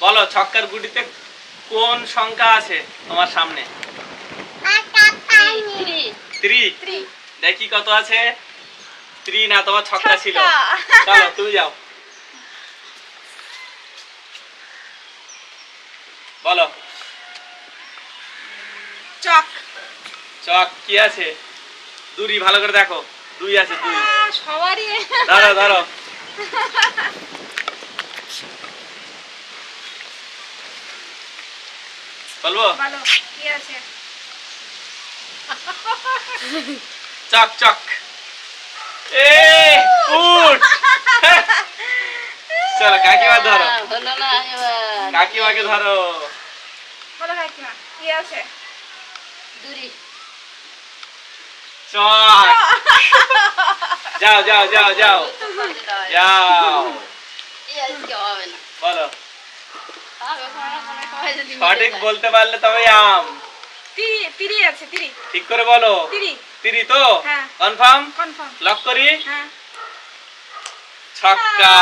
বলো ছক্কার গুটিতে কোন সংখ্যা আছে তোমার সামনে? থ্রি দেখি কত আছে? থ্রি না তোমার ছক্কা ছিল। চলো তুমি যাও। বলো। চক। চক কি আছে? দুরি ভালো করে দেখো। দুই আছে দুই। সবারই। ধরো ধরো বলব? বলো কি আছে? চক চক। এ উঠ। চলো কাকিমা ধরো। হলো না এবার। কাকিমাকে ধরো। বলো কাকিমা কি আছে? দুরি চক। যাও যাও যাও যাও। যাও। বলো হবে কোনো কোনো সময় যদি মিলে সঠিক বলতে পারলে তবে আম। তিরি আছে তিরি। ঠিক করে বলো। তিরি। তিরি তো? হ্যাঁ। কনফার্ম? কনফার্ম। লক করি? হ্যাঁ। ছক্কা।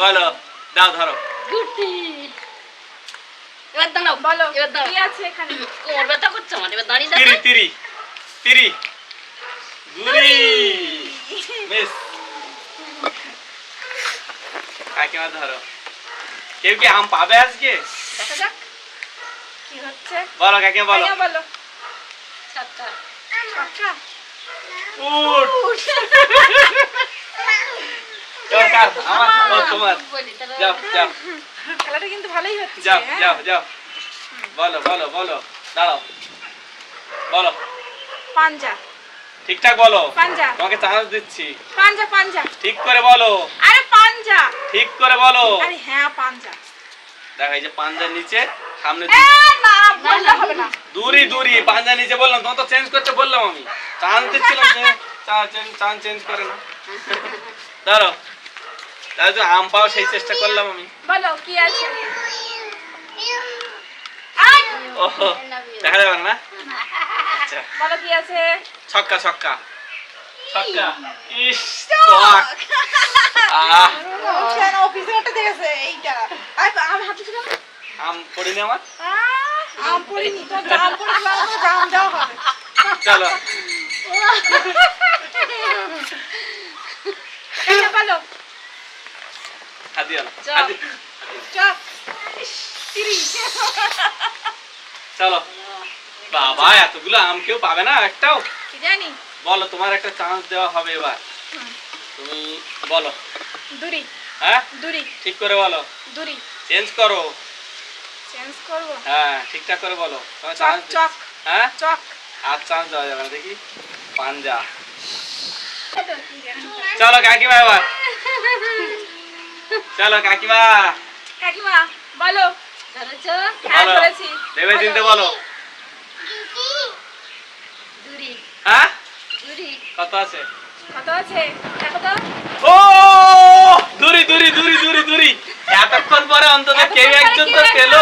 বলো দাও ধরো। গুটি। এবার দাঁড়াও বলো এবার দাঁড়াও। কি আছে এখানে? কোমর ব্যথা করছে আমার এবার দাঁড়িয়ে তিরি তিরি তিরি। মিস। কাকিমা ধরো। কেউ কি আম পাবে আজকে? দেখা যাক। কি হচ্ছে? বলো কাকিমা বলো। বলো। সাতটা। ছক্কা উঠ। আমার তোমার। যাও যাও। খেলাটা কিন্তু ভালোই হচ্ছে যাও হ্যাঁ? যাও যাও। বলো বলো বলো। দাঁড়াও। বলো। পাঞ্জা। ঠিকঠাক বলো? পাঞ্জা। তোমাকে চান্স দিচ্ছি। পাঞ্জা পাঞ্জা। ঠিক করে বলো। আরে পাঞ্জা। ঠিক করে বলো। আরে হ্যাঁ পাঞ্জা। দেখো এই যে পাঞ্জার নিচে সামনে এ, না বললে হবে না। দূরি দূরি পাঞ্জা নিচে বললাম তোমার তো চেঞ্জ করতে বললাম আমি। চান্স দিচ্ছিলাম যে চান চেঞ্জ করে না। ধরো। তাহলে তো আম পাও সেই চেষ্টা করলাম আমি। বলো কি আছে? ও দেখা যাবে না। আচ্ছা বলো কি আছে? ছক্কা ছক্কা। ইস আহ। কেন অফিসারটা দেখেছে এইটা। আম আম পড়িনি আমার? আম পড়িনি। হবে। বলো চলো। বাবা এতগুলো আম কেউ পাবে না? একটাও? কি জানি? বলো তোমার একটা চান্স দেওয়া হবে এবার। তুমি বলো। দুরি। হ্যাঁ? দুরি। ঠিক করে বলো। দুরি। চেঞ্জ করো। চেঞ্জ করব? হ্যাঁ ঠিকঠাক করে বলো। চক চক। হ্যাঁ? চক। আর চান্স দেওয়া যাবে না। দেখি। পাঞ্জা। চলো কাকিমা এবার। চলো কাকিমা। কাকিমা বলো। ধরেছো হ্যাঁ বলো। ধরেছি ভেবে চিনতে বলো দুরি হ্যাঁ? কত আছে? কত আছে? দেখো তো। ও! দূরি দূরি দূরি দূরি দূরি। এতক্ষণ পরে অন্তত কেউ একজন তো পেল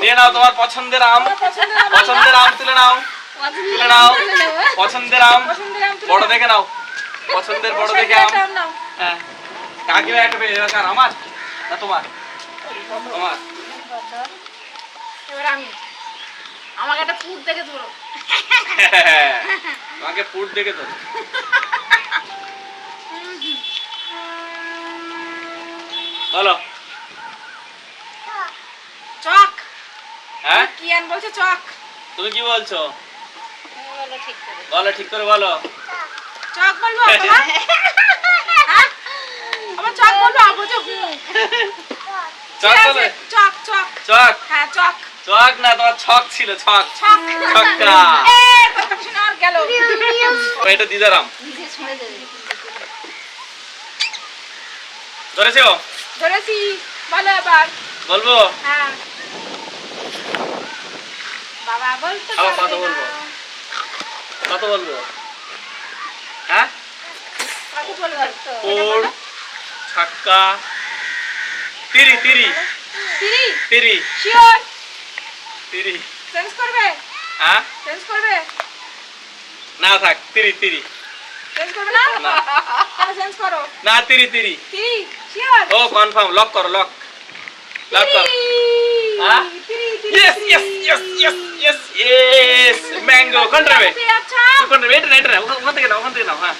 নিয়ে নাও তোমার পছন্দের আম। পছন্দের আম তুলে নাও। তুলে নাও। পছন্দের আম। বড় দেখে নাও। পছন্দের বড় দেখে আম। নাও। হ্যাঁ। কাকিমা একটা পেয়ে যাবে আমার? না তোমার? তোমার? এবার আমি। আমাকে একটা ফুট দেখে ধরো। তোমাকে ফুড দেখে তো বলো। চক। হ্যাঁ? কি আন বলছে চক। তুমি কি বলছো? বলো ঠিক করে। বলো চক বলব বাবা হ্যাঁ? চক বলব চক বলে? চক চক। চক? হ্যাঁ চক। চক না তোমার ছক ছিল ছক। ছক। ছক্কা এ কথা শুনে আর গেল। এটা দিদারাম। ছুঁড়ে ধরেছি বলো এবার বলব? হ্যাঁ। বাবা বলতে আবার কত বলব? কত বলব? হ্যাঁ? কত বলব ফোর ছক্কা। তিরি তিরি। তিরি? তিরি। শিওর তিরি। চেঞ্জ করবে? হ্যাঁ? চেঞ্জ করবে? না থাক তিরি তিরি। করবে না? তিরি তিরি। ও কনফার্ম লক করো লক লক করো। হ্যাঁ? Yes yes yes yes yes yes mango কোনটা বে আচ্ছা। কোনটা বে এটা এটা ওখান থেকে নাও ওখান থেকে নাও হ্যাঁ।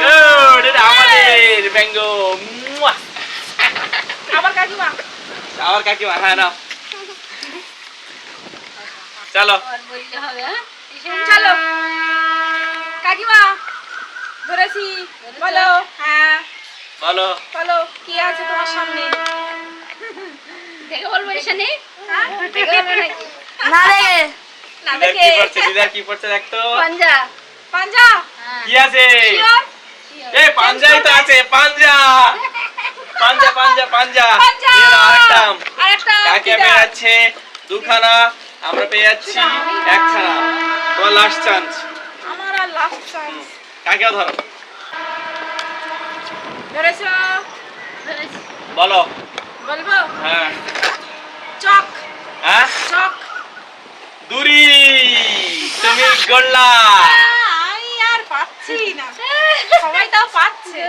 গুড এটা আমাদের ম্যাঙ্গো আবার কাকিমা। আবার কাকিমা হ্যাঁ নাও। চলো। হ্যাঁ? চলো। কাকিমা ধরেছি। বলো হ্যাঁ। বলো। বলো কি আছে তোমার সামনে? দেখে বলব এসে নেই হ্যাঁ? দেখে না রে। না দেখে। কি পড়ছে দিদার কি পড়ছে দেখ তো পাঞ্জা। পাঞ্জা? হ্যাঁ। কি আছে? এ পাঞ্জাই তো আছে পাঞ্জা। পাঞ্জা পাঞ্জা পাঞ্জা। আরেকটা। আরেকটা কাকে পেয়ে যাচ্ছে? দুখানা। আমরা পেয়ে যাচ্ছি একখানা। তোমার লাস্ট চান্স লাস্ট চান্স কাকে ধরো? ধরেছো? বলো। বলব? হ্যাঁ। চক। হ্যাঁ? চক। দুরি। তুমি গোল্লা। আমি আর পাচ্ছি না। সবাই তাও পাচ্ছে।